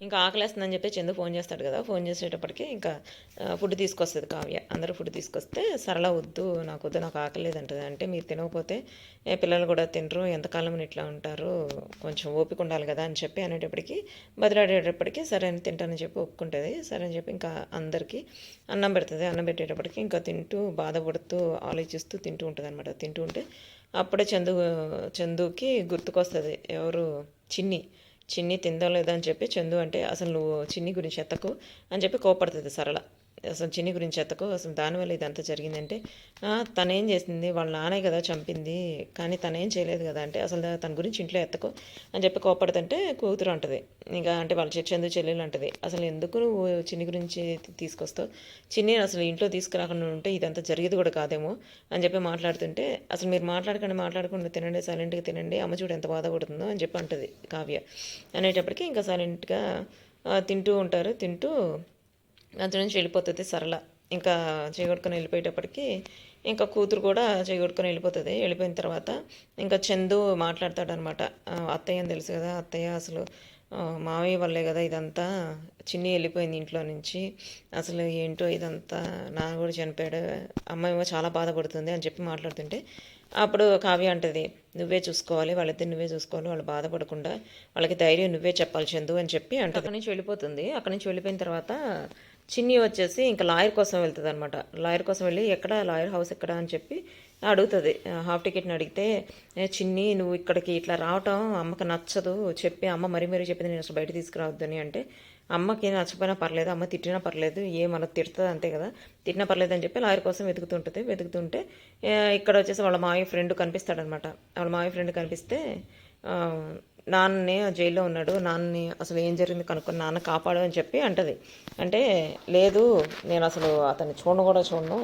ఇంకా ఆకలేస్తుందని చెప్పి చందు ఫోన్ చేస్తాడు కదా ఫోన్ చేసేటప్పటికి ఇంకా ఫుడ్ తీసుకొస్తుంది కావ్య. అందరూ ఫుడ్ తీసుకొస్తే సరళ వద్దు నాకు వద్దు నాకు ఆకలేదు అంటది అంటే మీరు తినకపోతే ఏ పిల్లలు కూడా తినరు ఎంతకాలం ఇట్లా ఉంటారు కొంచెం ఓపిక ఉండాలి కదా అని చెప్పి అనేటప్పటికి బదిలాడేటప్పటికి సరే అని తింటానని చెప్పి ఒప్పుకుంటుంది. సరే అని చెప్పి ఇంకా అందరికీ అన్నం పెడుతుంది. అన్నం పెట్టేటప్పటికి ఇంకా తింటూ బాధపడుతూ ఆలోచిస్తూ తింటూ ఉంటుంది అనమాట తింటూ ఉంటే అప్పుడే చందు చందుకి గుర్తుకొస్తుంది. ఎవరు? చిన్ని. చిన్ని తిందో లేదో? అని చెప్పి చందు అంటే అసలు నువ్వు చిన్ని గురించి ఎత్తకు అని చెప్పి కోపడుతుంది సరళ. అసలు చిన్ని గురించి ఎత్తకు అసలు దానివల్ల ఇదంతా జరిగిందంటే "ఆ, తనేం చేసింది వాళ్ళ నానే కదా చంపింది కానీ తనేం చేయలేదు కదా అంటే అసలు తన గురించి ఇంట్లో ఎత్తకు అని చెప్పి కోపడుతుంటే కూతురు అంటది. ఇంకా అంటే వాళ్ళ చె- చందు చెల్లెలు అంటది. అసలు ఎందుకు నువ్వు చిన్ని గురించి తీసుకొస్తావు? చిన్ని అసలు ఇంట్లో తీసుకురాకుండా ఉంటే ఇదంతా జరిగేది కూడా కాదేమో అని చెప్పి మాట్లాడుతుంటే అసలు మీరు మాట్లాడకండి మాట్లాడకుండా తినండి సైలెంట్గా తినండి అమ్మ చూడు ఎంత బాధపడుతుందో అని చెప్పి అంటది కావ్య. అనేటప్పటికి ఇంకా సైలెంట్గా తింటూ ఉంటారు తింటూ అంత నుంచి వెళ్ళిపోతుంది సరళ. ఇంకా చేయగొట్టుకొని వెళ్ళిపోయేటప్పటికి ఇంకా కూతురు కూడా చేయగొట్టుకొని వెళ్ళిపోతుంది. వెళ్ళిపోయిన తర్వాత ఇంకా చందు మాట్లాడతాడనమాట. అత్తయ్య అని తెలుసు కదా అత్తయ్య అసలు మావయ్య వల్లే కదా ఇదంతా. చిన్ని వెళ్ళిపోయింది ఇంట్లో నుంచి. అసలు ఏంటో ఇదంతా. నాన్న కూడా చనిపోయాడు. అమ్మాయి చాలా బాధపడుతుంది అని చెప్పి మాట్లాడుతుంటే అప్పుడు కావ్య అంటది నువ్వే చూసుకోవాలి. వాళ్ళిద్దరు నువ్వే చూసుకోవాలి. వాళ్ళు బాధపడకుండా వాళ్ళకి ధైర్యం నువ్వే చెప్పాలి చందు అని చెప్పి అంటే అక్కడి నుంచి వెళ్ళిపోతుంది. అక్కడి నుంచి వెళ్ళిపోయిన తర్వాత చిన్ని వచ్చేసి ఇంకా లాయర్ కోసం వెళ్తుంది అనమాట లాయర్ కోసం వెళ్ళి ఎక్కడ లాయర్ హౌస్ ఎక్కడ అని చెప్పి అడుగుతుంది. హాఫ్ టికెట్ని అడిగితే చిన్ని నువ్వు ఇక్కడికి ఇట్లా రావటం అమ్మకి నచ్చదు. చెప్పి అమ్మ మరీ మరీ చెప్పింది నేను అసలు బయట తీసుకురావద్దని అంటే అమ్మకి నచ్చపోయినా పర్లేదు అమ్మ తిట్టినా పర్లేదు ఏమన్నా తిడుతుంది అంతే కదా. తిట్టినా పర్లేదు అని చెప్పి లాయర్ కోసం వెతుకుతుంటుంది. వెతుకుతుంటే ఇక్కడ వచ్చేసి వాళ్ళ మావి ఫ్రెండ్ కనిపిస్తాడనమాట వాళ్ళ మావి ఫ్రెండ్ కనిపిస్తే నాన్నని జైల్లో ఉన్నాడు నాన్నని అసలు ఏం జరిగింది కనుక్కొని నాన్న కాపాడు అని చెప్పి అంటది. అంటే లేదు నేను అసలు అతన్ని చూడను కూడా చూడను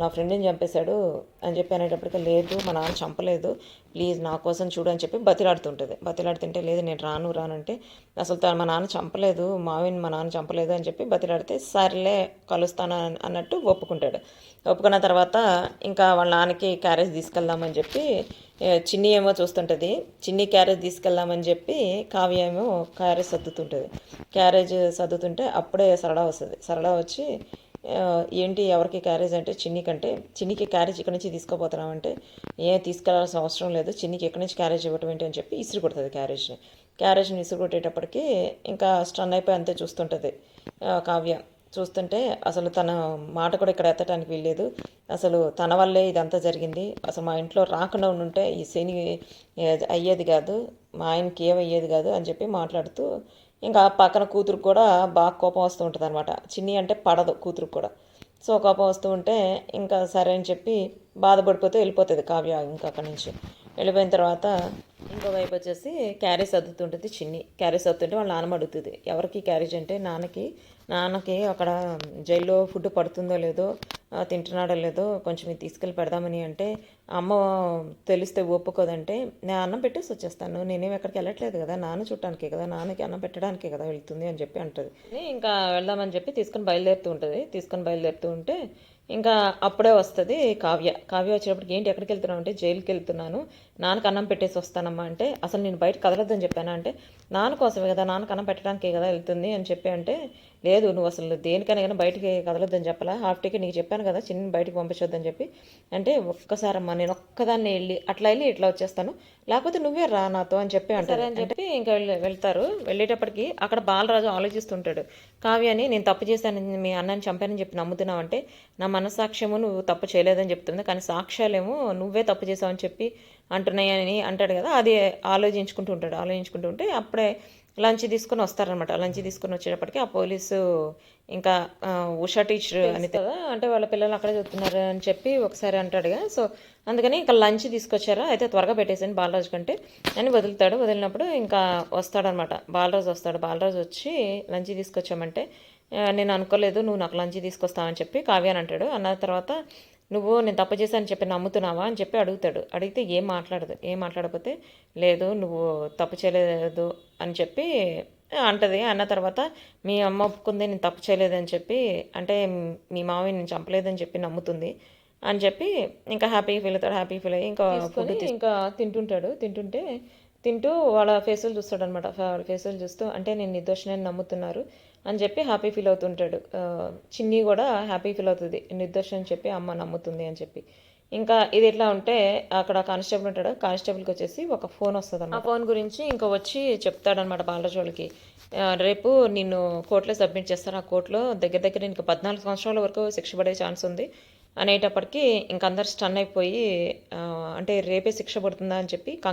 నా ఫ్రెండ్ని చంపేశాడు అని చెప్పి అనేటప్పటికీ లేదు మా నాన్న చంపలేదు ప్లీజ్ నా కోసం చూడు అని చెప్పి బతిలాడుతుంటుంది. బతిలాడుతుంటే లేదు నేను రాను రానంటే అసలు తను మా నాన్న చంపలేదు మావిని మా నాన్న చంపలేదు అని చెప్పి బతిలాడితే సర్లే కలుస్తాను అన్నట్టు ఒప్పుకుంటాడు. ఒప్పుకున్న తర్వాత ఇంకా వాళ్ళ నాన్నకి క్యారేజ్ తీసుకెళ్దామని చెప్పి చిన్ని ఏమో చూస్తుంటుంది. చిన్ని క్యారేజ్ తీసుకెళ్దామని చెప్పి కావ్య ఏమో క్యారేజ్ సర్దుతుంటుంది. క్యారేజ్ సర్దుతుంటే అప్పుడే సరళ వస్తుంది. సరడా వచ్చి ఏంటి ఎవరికి క్యారేజ్ అంటే చిన్ని కంటే చిన్నికి క్యారేజ్ ఇక్కడి నుంచి తీసుకోపోతున్నామంటే ఏం తీసుకెళ్ళాల్సిన అవసరం లేదు. చిన్నికి ఎక్కడి నుంచి క్యారేజ్ ఇవ్వటం ఏంటి అని చెప్పి ఇసురు కొడుతుంది క్యారేజ్ని. క్యారేజ్ని ఇసురు కొట్టేటప్పటికి ఇంకా స్టన్ అయిపోయి అంతే చూస్తుంటుంది కావ్య. చూస్తుంటే అసలు తన మాట కూడా ఇక్కడ ఎత్తడానికి వీల్లేదు. అసలు తన వల్లే ఇదంతా జరిగింది. అసలు మా ఇంట్లో రాకుండా ఉండుంటే ఈ శని అయ్యేది కాదు మా ఆయనకి ఏమయ్యేది అయ్యేది కాదు అని చెప్పి మాట్లాడుతూ ఇంకా పక్కన కూతురు కూడా బాగా కోపం వస్తూ ఉంటుంది అనమాట చిన్ని అంటే పడదు కూతురు కూడా. సో కోపం వస్తూ ఉంటే ఇంకా సరే అని చెప్పి బాధపడిపోతే వెళ్ళిపోతుంది కావ్య ఇంకా అక్కడి నుంచి. వెళ్ళిపోయిన తర్వాత ఇంకో వైపు వచ్చేసి క్యారేజ్ సర్దుతుంటుంది చిన్ని. క్యారేజ్ సర్దుతుంటే వాళ్ళ నాన్నమ్మ అడుగుతుంది ఎవరికి క్యారేజ్ అంటే నాన్నకి? నాన్నకి అక్కడ జైల్లో ఫుడ్ పడుతుందో లేదో తింటున్నాడో లేదో కొంచెం ఇది తీసుకెళ్ళి పెడదామని అంటే అమ్మ తెలిస్తే ఒప్పుకోదంటే నేను అన్నం పెట్టేసి వచ్చేస్తాను. నేనేం ఎక్కడికి వెళ్ళట్లేదు కదా నాన్న చుట్టానికే కదా నాన్నకి అన్నం పెట్టడానికే కదా వెళ్తుంది అని చెప్పి అంటుంది. ఇంకా వెళ్దామని చెప్పి తీసుకొని బయలుదేరుతూ ఉంటుంది. తీసుకొని బయలుదేరుతూ ఉంటే ఇంకా అప్పుడే వస్తుంది కావ్య. కావ్య వచ్చేటప్పటికి ఏంటి ఎక్కడికి వెళ్తున్నావు అంటే జైలుకి వెళ్తున్నాను. నాన్నకు అన్నం పెట్టేసి వస్తానమ్మా అంటే అసలు నేను బయట కదలొద్దని చెప్పాను అంటే నాన్న కోసమే కదా నాన్నకు అన్నం పెట్టడానికే కదా వెళ్తుంది అని చెప్పి అంటే లేదు నువ్వు అసలు దేనికైనా కానీ బయటికి కదలొద్దని చెప్పాలా? హాఫ్ టికెట్ నీకు చెప్పాను కదా చిన్న బయటికి పంపించొద్దని చెప్పి. అంటే ఒక్కసారమ్మా నేను ఒక్కదాన్ని వెళ్ళి అట్లా వెళ్ళి ఇట్లా వచ్చేస్తాను. లేకపోతే నువ్వే రా నాతో అని చెప్పి అంటారు. అని చెప్పి ఇంకా వెళ్తారు. వెళ్ళేటప్పటికి అక్కడ బాలరాజు ఆలోచిస్తుంటాడు. కావ్యాని నేను తప్పు చేశాను మీ అన్నని చంపానని చెప్పి నమ్ముతున్నావు అంటే నా మనసాక్ష్యము నువ్వు తప్పు చేయలేదని చెప్తుంది. కానీ సాక్ష్యాలేమో నువ్వే తప్పు చేసావని చెప్పి అంటున్నాయని అంటాడు కదా అది ఆలోచించుకుంటూ ఉంటాడు. ఆలోచించుకుంటూ ఉంటే అప్పుడే లంచ్ తీసుకొని వస్తారనమాట లంచ్ తీసుకొని వచ్చేటప్పటికి ఆ పోలీసు ఇంకా ఉషా టీచర్ అని కదా అంటే వాళ్ళ పిల్లలు అక్కడే చదువుతున్నారు అని చెప్పి ఒకసారి అంటాడుగా సో అందుకని ఇంకా లంచ్ తీసుకొచ్చారా అయితే త్వరగా పెట్టేసాను బాలరాజు కంటే అని వదులుతాడు. వదిలినప్పుడు ఇంకా వస్తాడనమాట బాలరాజు వస్తాడు. బాలరాజు వచ్చి లంచ్ తీసుకొచ్చామంటే "ఆ, నేను అనుకోలేదు నువ్వు నాకు లంచ్ తీసుకొస్తావని చెప్పి కావ్య అని అంటాడు. అన్న తర్వాత నువ్వు నేను తప్పు చేశానని చెప్పి నమ్ముతున్నావా అని చెప్పి అడుగుతాడు. అడిగితే ఏం మాట్లాడదు. ఏం మాట్లాడకపోతే లేదు నువ్వు తప్పు చేయలేదు అని చెప్పి అంటది. అన్న తర్వాత మీ అమ్మ ఒప్పుకుంది నేను తప్పు చేయలేదని చెప్పి అంటే మీ మావి నేను చంపలేదని చెప్పి నమ్ముతుంది అని చెప్పి ఇంకా హ్యాపీ ఫీల్ అవుతాడు హ్యాపీ ఫీల్ అయ్యి ఇంకా ఫుడ్ ఇంకా తింటుంటాడు. తింటుంటే తింటూ వాళ్ళ ఫేసులు చూస్తాడనమాట వాళ్ళ ఫేసులు చూస్తూ అంటే నేను నిర్దోషిని నమ్ముతున్నారు. అని చెప్పి హ్యాపీ ఫీల్ అవుతుంటాడు. చిన్ని కూడా హ్యాపీ ఫీల్ అవుతుంది. నిర్దర్శనం అని చెప్పి అమ్మ నమ్ముతుంది అని చెప్పి. ఇంకా ఇది ఎట్లా ఉంటే అక్కడ కానిస్టేబుల్ ఉంటాడు. కానిస్టేబుల్కి వచ్చేసి ఒక ఫోన్ వస్తుంది ఆ ఫోన్ గురించి ఇంకా వచ్చి చెప్తాడనమాట బాలరాజులకి రేపు నిన్ను కోర్టులో సబ్మిట్ చేస్తారు. ఆ కోర్టులో దగ్గర దగ్గర ఇంకా పద్నాలుగు సంవత్సరాల వరకు శిక్ష పడే ఛాన్స్ ఉంది. అనేటప్పటికీ ఇంక అందరు స్టన్ అయిపోయి అంటే రేపే శిక్ష పడుతుందా అని చెప్పి